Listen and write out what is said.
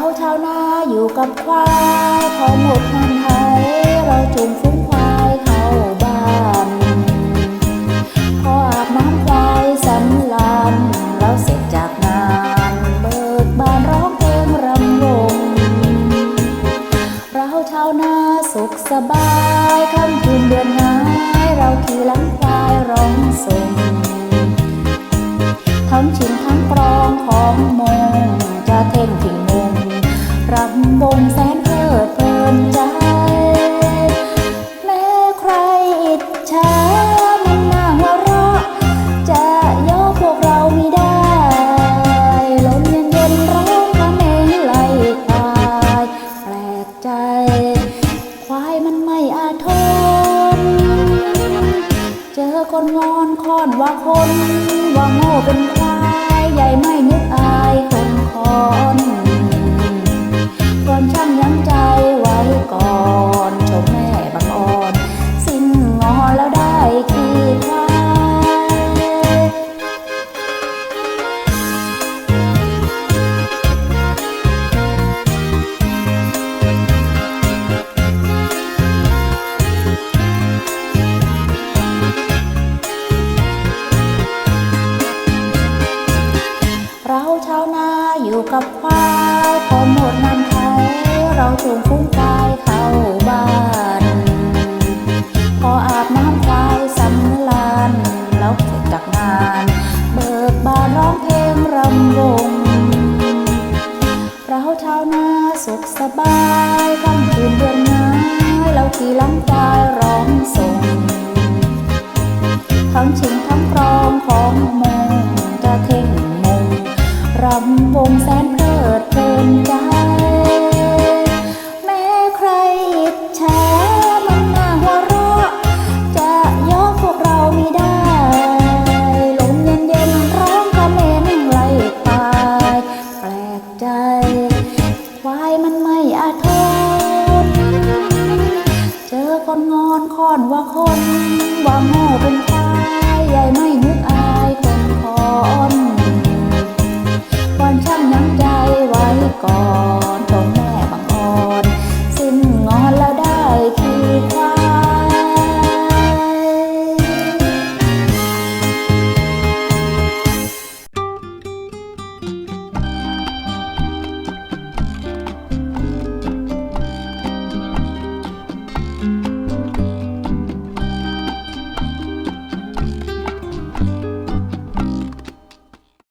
เราชาวนาอยู่กับควายพอหมดงานไทยเราจูงฟุ้งควายเข้าบ้านพออาบน้ำควายสำลานเราเสร็จจากงานเบิกบานร้องเพลงรำวงเราชาวนาสุขสบายค่ำคืนเดือนง่ายเราขี่หลังควายร้องส่งทั้งชิงทั้งกรองของมงจะเท่งถึงมุม รำวงแสนเพลิดเพลินใจ แม้ใครอิจฉามันน่าหัวเราะ จะย่อพวกเราไม่ได้ลมเย็นเย็นร้องพระเมงไล่ควายแปลกใจ ควายมันไม่อาทน เจอคนงอนคอนว่าคน ว่าโง่เป็นควาย อยู่กับควายพอหมดงานไทยเราจูงฟุ้งควายเข้าบ้านพออาบน้ำควายสำลานแล้วเสร็จจากงาน เบิกบานร้องเพลงรำวงเราชานาสุขสบายค่ำคืนเดือนงายเราขี่หลังควายร้องส่งทั้งชิงทั้งำวงแสนเพลิดเพลินใจ แม้ใครอิจฉามันน่าหัวเราะ จะยกพวกเราไม่ได้ ลมเย็นเย็นร้องกระเมนไหล่ควาย แปลกใจ ควายมันไม่อาทนเจอคนงอนคอนว่าคน ว่าโง่เป็นควายใหญ่ไม่